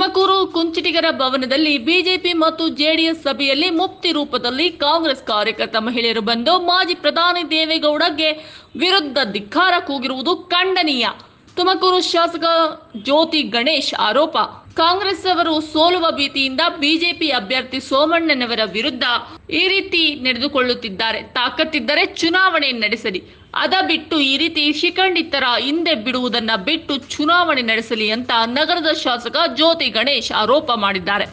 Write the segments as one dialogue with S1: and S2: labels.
S1: ತುಮಕೂರು ಕುಂಚಿಟಿಗರ ಭವನದಲ್ಲಿ ಬಿಜೆಪಿ ಮತ್ತು ಜೆಡಿಎಸ್ ಸಭೆಯಲ್ಲಿ ಮುಕ್ತಿ ರೂಪದಲ್ಲಿ ಕಾಂಗ್ರೆಸ್ ಕಾರ್ಯಕರ್ತ ಮಹಿಳೆಯರು ಬಂದು ಮಾಜಿ ಪ್ರಧಾನಿ ದೇವೇಗೌಡಗೆ ವಿರುದ್ಧ ಧಿಕ್ಕಾರ ಕೂಗಿರುವುದು ಖಂಡನೀಯ. ತುಮಕೂರು ಶಾಸಕ ಜ್ಯೋತಿ ಗಣೇಶ್ ಆರೋಪ. ಕಾಂಗ್ರೆಸ್ ಅವರು ಸೋಲುವ ಭೀತಿಯಿಂದ ಬಿಜೆಪಿ ಅಭ್ಯರ್ಥಿ ಸೋಮಣ್ಣನವರ ವಿರುದ್ಧ ಈ ರೀತಿ ನಡೆದುಕೊಳ್ಳುತ್ತಿದ್ದಾರೆ. ತಾಕತ್ತಿದ್ದರೆ ಚುನಾವಣೆ ನಡೆಸಲಿ. ಅದ ಬಿಟ್ಟು ಈ ರೀತಿ ಶಿಖಂಡಿತರ ಹಿಂದೆ ಬಿಡುವುದನ್ನ ಬಿಟ್ಟು ಚುನಾವಣೆ ನಡೆಸಲಿ ಅಂತ ನಗರದ ಶಾಸಕ ಜ್ಯೋತಿ ಗಣೇಶ್ ಆರೋಪ ಮಾಡಿದ್ದಾರೆ.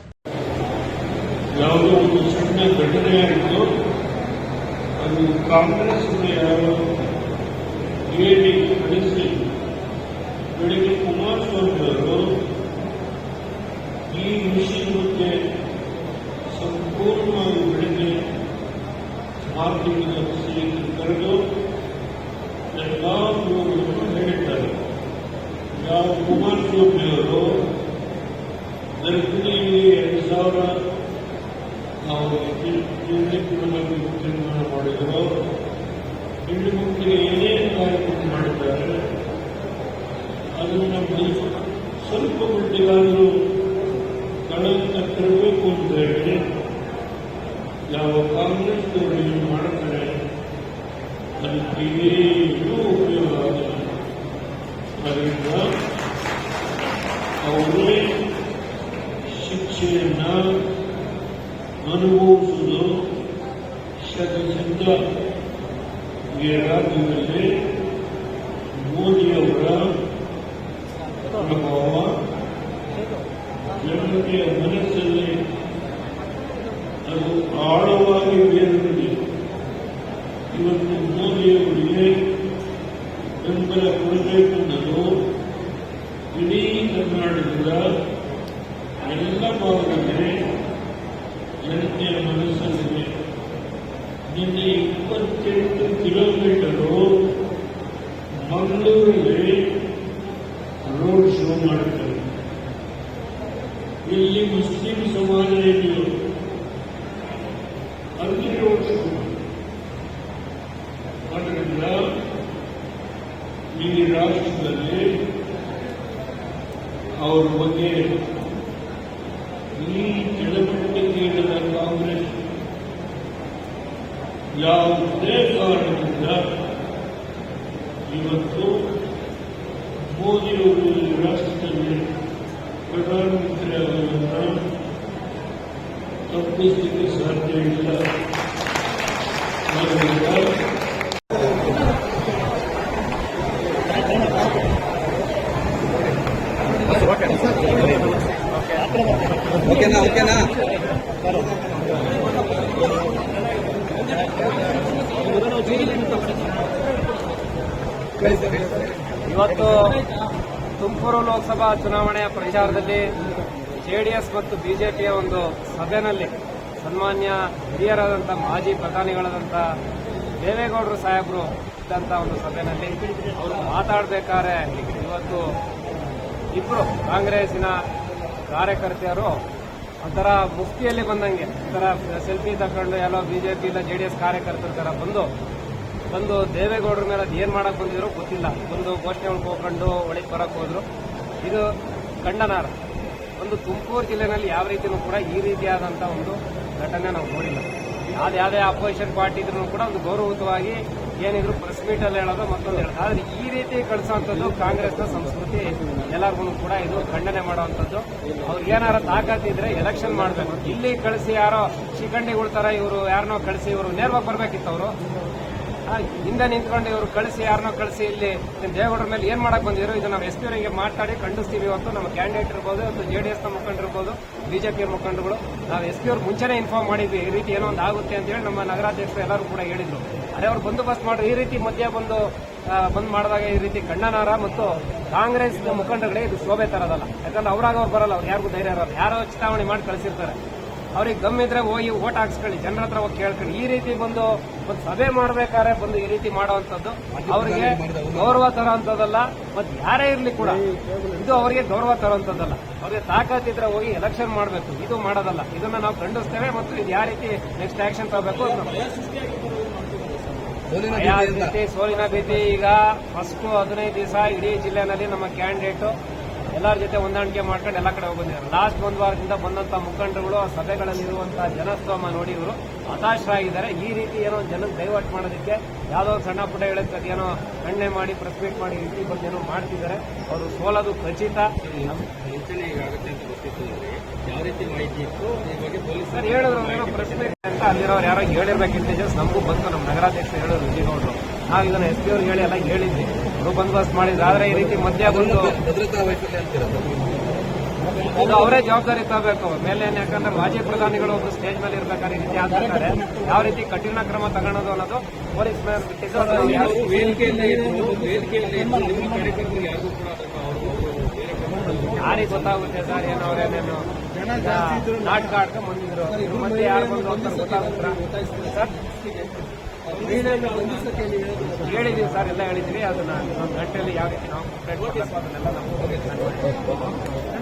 S2: ಕುಮಾರಸ್ವಾಮಿ ಈ ವಿಷಯಕ್ಕೆ ಸಂಪೂರ್ಣವಾಗಿ ಬೆಳಗ್ಗೆ ಮಾರ್ಕೆಟಿಂಗ್ ಆಫೀಸಿಗೆ ಕರೆದು ಎಲ್ಲ ವಿವರಗಳನ್ನು ಹೇಳಿದ್ದಾರೆ ಯಾವ ಕುಮಾರ್ ಅವರು ಗರ್ಭಿಣಿಗೆ ಎರಡು ಸಾವಿರ ನಾವು ತೀರ್ಮಾನ ಮಾಡಿದರು ಹೆಣ್ಣು ಮಕ್ಕಳಿಗೆ ಏನೇನು ಕಾರ್ಯಕ್ರಮ ಮಾಡಿದ್ದಾರೆ ಅದನ್ನು ನಮಗೆ ಸ್ವಲ್ಪ ಮಟ್ಟಿಗಾದರೂ ಕಳಂಕ ತರಬೇಕು ಅಂತ ಹೇಳಿ ಯಾವ ಕಾಂಗ್ರೆಸ್ನವರು ಏನು ಮಾಡ್ತಾರೆ ಅದಕ್ಕೆ ಏನೂ ಉಪಯೋಗ ಆಗಲ್ಲ ಅದರಿಂದ ಅವರೇ ಶಿಕ್ಷೆಯನ್ನ ಅನುಭವಿಸುವುದು ಶತಸಿದ್ಧ ಈ ರಾಜ್ಯದಲ್ಲಿ ಮೋದಿಯವರ ಪ್ರಭಾವ ಜನತೆಯ ಮನಸ್ಸಲ್ಲಿ ಅದು ಆಳವಾಗಿ ಬೇರೂರಿದೆ ಇವತ್ತು ಮೋದಿಯವರಿಗೆ ಬೆಂಬಲ ಕೊಡಬೇಕೆನ್ನಲು ಇಡೀ ಕರ್ನಾಟಕದ ಎಲ್ಲ ಭಾಗದಲ್ಲಿ ಜನತೆಯ ಮನಸ್ಸಲ್ಲಿದೆ ನಿನ್ನೆ ಇಪ್ಪತ್ತೆಂಟು ಕಿಲೋಮೀಟರು ಮಂಗಳೂರಿಗೆ ರೋಡ್ ಇಲ್ಲಿ ಮುಸ್ಲಿಂ ಸಮಾಜ ಇದೆಯೋ? ಅಲ್ಲಿ ರೋಡ್ ಈ ರಾಷ್ಟ್ರದಲ್ಲಿ ಅವರ ಬಗ್ಗೆ ಈ ಕೆಳಮಟ್ಟಕ್ಕೆ ಇಳಿದ ಕಾಂಗ್ರೆಸ್ ಯಾವುದೇ ಕಾರಣದಿಂದ ಇವತ್ತು ಮೋದಿಯವರು ರಾಷ್ಟ್ರದಲ್ಲಿ ಪ್ರಧಾನಮಂತ್ರಿ ಆಗುವುದನ್ನು ತಪ್ಪಿಸಲಿಕ್ಕೆ ಸಾಧ್ಯ ಇಲ್ಲ.
S3: ಓಕೆನಾ ಓಕೆನಾ?
S4: ಇವತ್ತು ತುಮಕೂರು ಲೋಕಸಭಾ ಚುನಾವಣೆಯ ಪ್ರಚಾರದಲ್ಲಿ ಜೆಡಿಎಸ್ ಮತ್ತು ಬಿಜೆಪಿಯ ಒಂದು ಸಭೆಯಲ್ಲಿ ಸನ್ಮಾನ್ಯ ಹಿರಿಯರಾದಂಥ ಮಾಜಿ ಪ್ರಧಾನಿಗಳಾದಂಥ ದೇವೇಗೌಡರು ಸಾಹೇಬರು ಇದ್ದಂಥ ಒಂದು ಸಭೆಯಲ್ಲಿ ಅವರು ಮಾತಾಡಬೇಕಾದ್ರೆ ಇವತ್ತು ಇಬ್ಬರು ಕಾಂಗ್ರೆಸ್ಸಿನ ಕಾರ್ಯಕರ್ತೆಯರು ಒಂಥರ ಮುಫ್ತಿಯಲ್ಲಿ ಬಂದಂಗೆ, ಒಂಥರ ಸೆಲ್ಫಿ ತಗೊಂಡು ಎಲ್ಲೋ ಬಿಜೆಪಿ ಇಲ್ಲ ಜೆ ಡಿ ಎಸ್ ಕಾರ್ಯಕರ್ತರ ಥರ ಬಂದು ಬಂದು ದೇವೇಗೌಡರ ಮೇಲೆ ಅದು ಏನು ಮಾಡಕ್ಕೆ ಬಂದಿದ್ರು ಗೊತ್ತಿಲ್ಲ. ಒಂದು ಘೋಷಣೆ ಹೋಗ್ಕೊಂಡು ಒಳಗೆ ಬರಕ್ಕೆ ಹೋದ್ರು. ಇದು ಖಂಡನಾರ್ಹ ಒಂದು ತುಮಕೂರು ಜಿಲ್ಲೆನಲ್ಲಿ ಯಾವ ರೀತಿಯೂ ಕೂಡ ಈ ರೀತಿಯಾದಂಥ ಒಂದು ಘಟನೆ ನಾವು ನೋಡಿಲ್ಲ. ಯಾವ್ದು ಯಾವುದೇ ಅಪೋಸಿಷನ್ ಪಾರ್ಟಿ ಇದ್ರೂ ಕೂಡ ಒಂದು ಗೌರವಯುತವಾಗಿ ಏನಿದ್ರು ಪ್ರೆಸ್ ಮೀಟ್ ಅಲ್ಲಿ ಹೇಳೋದು ಮತ್ತೊಂದು ಹೇಳೋದು ಆದ್ರೆ ಈ ರೀತಿ ಕಳಿಸುವಂಥದ್ದು ಕಾಂಗ್ರೆಸ್ನ ಸಂಸ್ಕೃತಿ ಎಲ್ಲರಿಗೂ ಕೂಡ ಇದು ಖಂಡನೆ ಮಾಡೋವಂಥದ್ದು ಅವ್ರಿಗೆ ಏನಾರ ತಾಕತ್ತಿದ್ರೆ ಎಲೆಕ್ಷನ್ ಮಾಡಬೇಕು. ಇಲ್ಲಿ ಕಳಿಸಿ ಯಾರೋ ಶಿಖಂಡಿಗಳ ತರ ಇವರು ಯಾರನ್ನೋ ಕಳಿಸಿ ಇವರು ನೇರವಾಗಿ ಬರ್ಬೇಕಿತ್ತು ಅವರು. ಹಿಂದೆ ನಿಂತ್ಕೊಂಡು ಇವರು ಕಳಿಸಿ ಯಾರನ್ನೋ ಕಳಿಸಿ ಇಲ್ಲಿ ನಿಮ್ಮ ದೇವೇಗೌಡರ ಮೇಲೆ ಏನ್ ಮಾಡಕ್ ಬಂದಿರೋ ಇದು ನಾವು ಎಸ್ ಪಿ ಅವರಿಗೆ ಮಾತಾಡಿ ಖಂಡಿಸ್ತೀವಿ. ಇವತ್ತು ನಮ್ಮ ಕ್ಯಾಂಡಿಡೇಟ್ ಇರ್ಬೋದು ಮತ್ತು ಜೆ ಡಿ ಎಸ್ನ ಮುಖಂಡರಿರ್ಬೋದು ಬಿಜೆಪಿ ಮುಖಂಡರುಗಳು. ನಾವು ಎಸ್ ಪಿ ಅವ್ರು ಮುಂಚೆನೇ ಇನ್ಫಾರ್ಮ್ ಮಾಡಿದ್ವಿ, ಈ ರೀತಿ ಏನೋ ಒಂದು ಆಗುತ್ತೆ ಅಂತ ಹೇಳಿ ನಮ್ಮ ನಗರಾಧ್ಯಕ್ಷರು ಎಲ್ಲರೂ ಕೂಡ ಹೇಳಿದ್ರು. ಅದೇ ಅವ್ರು ಬಂದೋಬಸ್ತ್ ಮಾಡಿ ಈ ರೀತಿ ಮಧ್ಯ ಬಂದು ಬಂದ್ ಮಾಡಿದಾಗ ಈ ರೀತಿ ಕಣ್ಣನಾರ ಮತ್ತು ಕಾಂಗ್ರೆಸ್ ಮುಖಂಡರುಗಳೇ ಇದು ಶೋಭೆ ತರದಲ್ಲ. ಯಾಕಂದ್ರೆ ಅವ್ರಾಗ ಅವ್ರು ಬರಲ್ಲ, ಅವ್ರು ಯಾರಿಗೂ ಧೈರ್ಯ ಇರಲ್ಲ. ಯಾರೋ ಚುನಾವಣೆ ಮಾಡಿ ಕಳಿಸಿರ್ತಾರೆ. ಅವ್ರಿಗೆ ಗಮ್ ಇದ್ರೆ ಹೋಗಿ ಓಟ್ ಹಾಕ್ಸ್ಕೊಳ್ಳಿ. ಜನರ ಹತ್ರ ಹೋಗಿ ಕೇಳ್ಕೊಳ್ಳಿ. ಈ ರೀತಿ ಬಂದು ಒಂದು ಸಭೆ ಮಾಡ್ಬೇಕಾದ್ರೆ ಬಂದು ಈ ರೀತಿ ಮಾಡುವಂತದ್ದು ಅವರಿಗೆ ಗೌರವ ತರೋಂಥದ್ದಲ್ಲ ಮತ್ತೆ ಯಾರೇ ಇರ್ಲಿ ಕೂಡ ಇದು ಅವರಿಗೆ ಗೌರವ ತರೋಂಥದ್ದಲ್ಲ ಅವ್ರಿಗೆ ತಾಕತ್ತಿದ್ರೆ ಹೋಗಿ ಎಲೆಕ್ಷನ್ ಮಾಡಬೇಕು. ಇದು ಮಾಡೋದಲ್ಲ. ಇದನ್ನ ನಾವು ಖಂಡಿಸ್ತೇವೆ ಮತ್ತು ಇದು ಯಾವ ರೀತಿ ನೆಕ್ಸ್ಟ್ ಆಕ್ಷನ್ ತಗೋಬೇಕು
S3: ಸೋಲಿನ ಭೀತಿ
S4: ಈಗ ಫಸ್ಟ್ ಹದಿನೈದು ದಿವಸ ಇಡೀ ಜಿಲ್ಲೆನಲ್ಲಿ ನಮ್ಮ ಕ್ಯಾಂಡಿಡೇಟ್ ಎಲ್ಲರ ಜೊತೆ ಹೊಂದಾಣಿಕೆ ಮಾಡ್ಕೊಂಡು ಎಲ್ಲ ಕಡೆ ಹೋಗಿದ್ದಾರೆ ಲಾಸ್ಟ್ ಒಂದು ವಾರದಿಂದ ಬಂದಂತ ಮುಖಂಡರುಗಳು ಆ ಸಭೆಗಳಲ್ಲಿರುವಂತಹ ಜನಸ್ತೋಮ ನೋಡಿ ಇವರು ಹತಾಶರಾಗಿದ್ದಾರೆ. ಈ ರೀತಿ ಏನೋ ಜನಕ್ಕೆ ಡೈವರ್ಟ್ ಮಾಡೋದಕ್ಕೆ ಯಾವುದೋ ಸಣ್ಣ ಪುಟ್ಟ ಹೇಳಕ್ಕೆ ಏನೋ ಕಣ್ಣೆ ಮಾಡಿ ಪ್ರೆಸ್ ಮೀಟ್ ಮಾಡಿ ರೀತಿ ಬಂದು ಏನೋ ಮಾಡ್ತಿದ್ದಾರೆ. ಅವರು ಸೋಲೋದು ಖಚಿತ.
S3: ಯಾವ ರೀತಿ ಮಾಹಿತಿ ಇತ್ತು? ಬಗ್ಗೆ
S4: ಸರ್ ಹೇಳಿದ್ರು ಏನೋ ಪ್ರೆಸ್ ಮೀಟ್ ಅಂತ. ಅಲ್ಲಿರೋರು ಯಾರೋ ಹೇಳಿರ್ಬೇಕಿಂತ ನಮಗೂ ಬಂತು. ನಮ್ಮ ನಗರಾಧ್ಯಕ್ಷರು ಹೇಳಿದ್ರು ವಿಜಯಗೌಡರು. ನಾವು ಇದನ್ನ ಎಸ್ ಪಿ ಅವ್ರಿಗೆ ಹೇಳಿ ಎಲ್ಲ ಹೇಳಿದ್ವಿ. ಬಂದೋಬಸ್ತ್ ಮಾಡಿದ್ರು. ಆದ್ರೆ ಈ ರೀತಿ ಮಧ್ಯ ಬಂದು
S3: ಭದ್ರತಾ ವೈಫಲ್ಯ ಅಂತಿರೋದು
S4: ಇದು ಅವರೇ ಜವಾಬ್ದಾರಿ ತಗೋಬೇಕು. ಮೇಲೆ ಯಾಕಂದ್ರೆ ಮಾಜಿ ಪ್ರಧಾನಿಗಳು ಒಂದು ಸ್ಟೇಜ್ ಮೇಲೆ ಇರ್ಬೇಕಾದ್ರೆ ಈ ರೀತಿ ಆಗ್ತಾರೆ ಯಾವ ರೀತಿ ಕಠಿಣ ಕ್ರಮ ತಗೊಳ್ಳೋದು ಅನ್ನೋದು ಪೊಲೀಸ್ ಯಾರು- ಗೊತ್ತಾಗುತ್ತೆ ಸರ್ ಏನೋ ಅವರೇನೇನು ನಾಟಕ ಆಡ್ಕೊಂಡು ಬಂದಿದ್ರು. ಯಾರು ಬಂದು ಅಂತ ಗೊತ್ತಾಗುತ್ತಾ? ಸರ್? ಹೇಳಿದೀವಿ ಸರ್ ಎಲ್ಲ ಹೇಳಿದ್ದೀವಿ ಅದನ್ನ ಒಂದು ಗಂಟೆಯಲ್ಲಿ ಯಾವ ರೀತಿ ನಾವು ಅದನ್ನೆಲ್ಲ ನಾವು